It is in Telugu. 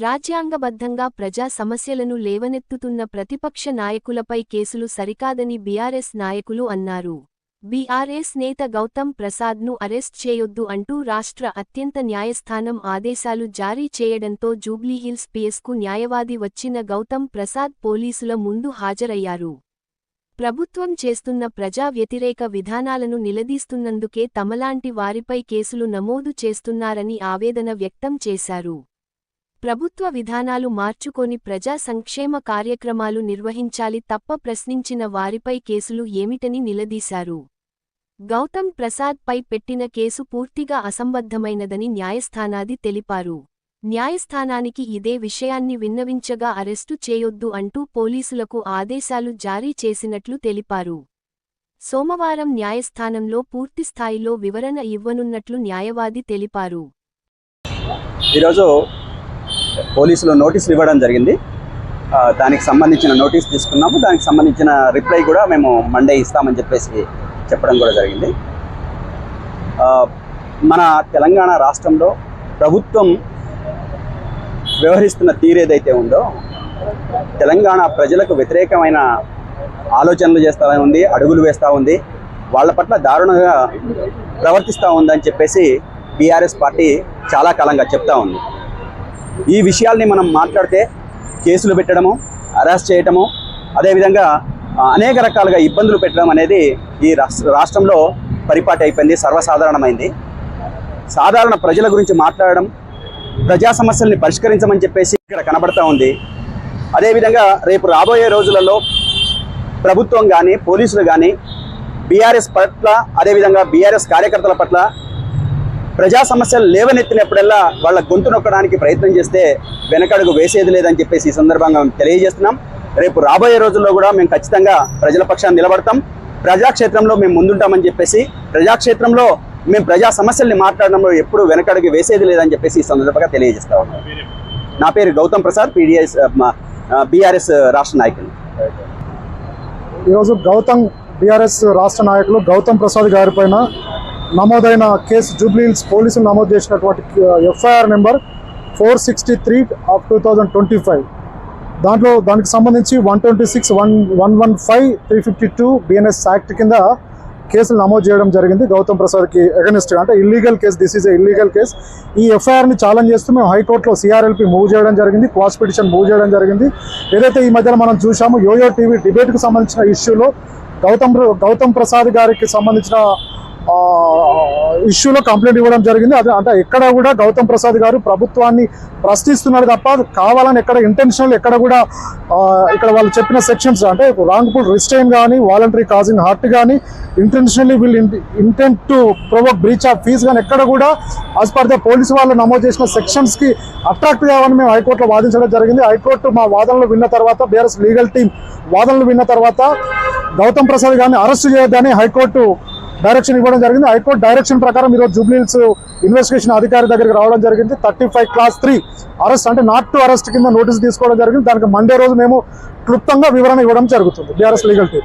రాజ్యాంగబద్ధంగా ప్రజా సమస్యలను లేవనెత్తుతున్న ప్రతిపక్ష నాయకులపై కేసులు సరికాదని బీఆర్ఎస్ నాయకులు అన్నారు. బీఆర్ఎస్ నేత గౌతమ్ ప్రసాద్ను అరెస్ట్ చేయొద్దు అంటూ రాష్ట్ర అత్యంత న్యాయస్థానం ఆదేశాలు జారీ చేయడంతో జూబ్లీహిల్స్ పిఎస్కు న్యాయవాది వచ్చిన గౌతమ్ ప్రసాద్ పోలీసుల ముందు హాజరయ్యారు. ప్రభుత్వం చేస్తున్న ప్రజా వ్యతిరేక విధానాలను నిలదీస్తున్నందుకే తమలాంటి వారిపై కేసులు నమోదు చేస్తున్నారని ఆవేదన వ్యక్తం చేశారు. ప్రభుత్వ విధానాలు మార్చుకొని ప్రజా సంక్షేమ కార్యక్రమాలు నిర్వహించాలి తప్ప ప్రశ్నించిన వారిపై కేసులు ఏమిటని నిలదీశారు. గౌతమ్ ప్రసాద్ పై పెట్టిన కేసు పూర్తిగా అసంబద్ధమైనదని న్యాయస్థానాది తెలిపారు. న్యాయస్థానానికి ఇదే విషయాన్ని విన్నవించగా అరెస్టు చేయొద్దు అంటూ పోలీసులకు ఆదేశాలు జారీ చేసినట్లు తెలిపారు. సోమవారం న్యాయస్థానంలో పూర్తిస్థాయిలో వివరణ ఇవ్వనున్నట్లు న్యాయవాది తెలిపారు. ఈరోజు పోలీసులు నోటీసులు ఇవ్వడం జరిగింది. దానికి సంబంధించిన నోటీస్ తీసుకున్నాము. దానికి సంబంధించిన రిప్లై కూడా మేము మండే ఇస్తామని చెప్పేసి చెప్పడం కూడా జరిగింది. మన తెలంగాణ రాష్ట్రంలో ప్రభుత్వం వ్యవహరిస్తున్న తీరేదైతే ఉందో తెలంగాణ ప్రజలకు వ్యతిరేకమైన ఆలోచనలు చేస్తూ ఉంది అడుగులు వేస్తూ ఉంది వాళ్ళ పట్ల దారుణంగా ప్రవర్తిస్తూ ఉందని చెప్పేసి బీఆర్ఎస్ పార్టీ చాలా కాలంగా చెప్తా ఉంది. ఈ విషయాల్ని మనం మాట్లాడితే కేసులు పెట్టడము అరెస్ట్ చేయటము అదేవిధంగా అనేక రకాలుగా ఇబ్బందులు పెట్టడం అనేది ఈ రాష్ట్ర రాష్ట్రంలో పరిపాటి అయిపోయింది సర్వసాధారణమైంది. సాధారణ ప్రజల గురించి మాట్లాడడం ప్రజా సమస్యల్ని పరిష్కరించమని చెప్పేసి ఇక్కడ కనబడతా ఉంది. అదేవిధంగా రేపు రాబోయే రోజులలో ప్రభుత్వం కానీ పోలీసులు కానీ బీఆర్ఎస్ పట్ల అదేవిధంగా బీఆర్ఎస్ కార్యకర్తల పట్ల ప్రజా సమస్యలు లేవనెత్తినప్పుడల్లా వాళ్ళ గొంతు నొక్కడానికి ప్రయత్నం చేస్తే వెనకడుగు వేసేది లేదని చెప్పేసి ఈ సందర్భంగా మేము తెలియజేస్తున్నాం. రేపు రాబోయే రోజుల్లో కూడా మేము ఖచ్చితంగా ప్రజల పక్షాన్ని నిలబడతాం. ప్రజాక్షేత్రంలో మేము ముందుంటామని చెప్పేసి ప్రజాక్షేత్రంలో మేము ప్రజా సమస్యల్ని మాట్లాడడంలో ఎప్పుడు వెనకడుగు వేసేది లేదని చెప్పేసి ఈ సందర్భంగా తెలియజేస్తా ఉన్నాం. నా పేరు గౌతమ్ ప్రసాద్ పీడిఎస్ బీఆర్ఎస్ రాష్ట్ర నాయకులు. ఈరోజు గౌతమ్ బీఆర్ఎస్ రాష్ట్ర నాయకులు గౌతమ్ ప్రసాద్ గారి పైన నమోదైన కేసు జూబ్లీహిల్స్ పోలీసులు నమోదు చేసినటువంటి FIR number four sixty three of two thousand twenty five. దాంట్లో దానికి సంబంధించి one twenty six one one one five three fifty two BNS act కింద కేసులు నమోదు చేయడం జరిగింది. గౌతమ్ ప్రసాద్కి అగనిస్ట్ అంటే illegal case this is illegal case ఈ ఎఫ్ఐఆర్ని ఛాలెంజ్ చేస్తూ మేము హైకోర్టులో సిఆర్ఎల్పి మూవ్ చేయడం జరిగింది క్వాస్ పిటిషన్ మూవ్ చేయడం జరిగింది. ఏదైతే ఈ మధ్యన మనం చూసామో యోయో టీవీ డిబేట్కి సంబంధించిన ఇష్యూలో గౌతమ్ గౌతమ్ ప్రసాద్ గారికి సంబంధించిన ఇష్యూలో కంప్లైంట్ ఇవ్వడం జరిగింది. అది అంటే ఎక్కడ కూడా గౌతమ్ ప్రసాద్ గారు ప్రభుత్వాన్ని ప్రశ్నిస్తున్నారు తప్ప కావాలని ఎక్కడ ఇంటెన్షనల్ ఎక్కడ కూడా ఇక్కడ వాళ్ళు చెప్పిన సెక్షన్స్ అంటే రాంగ్ఫుల్ రిస్టైన్ కానీ వాలంటరీ కాజింగ్ హార్ట్ కానీ ఇంటెన్షనల్లీ వీళ్ళు intent to provoke breach of peace కానీ ఎక్కడ కూడా యాజ్ పర్ ద పోలీసు వాళ్ళు నమోదు చేసిన సెక్షన్స్కి అట్రాక్ట్ కావాలని మేము హైకోర్టులో వాదించడం జరిగింది. హైకోర్టు మా వాదనలు విన్న తర్వాత బీఆర్ఎస్ లీగల్ టీం వాదనలు విన్న తర్వాత గౌతమ్ ప్రసాద్ గారిని అరెస్ట్ చేయొద్దని హైకోర్టు డైరెక్షన్ ఇవ్వడం జరిగింది. హైకోర్టు డైరెక్షన్ ప్రకారం ఈరోజు జూబ్లీహిల్స్ ఇన్వెస్టిగేషన్ అధికారి దగ్గరికి రావడం జరిగింది. Thirty five clause three arrest అంటే నాట్ టు అరెస్ట్ కింద నోటీస్ తీసుకోవడం జరిగింది. దానికి మండే రోజు మేము క్లుప్తంగా వివరణ ఇవ్వడం జరుగుతుంది. BRS legal team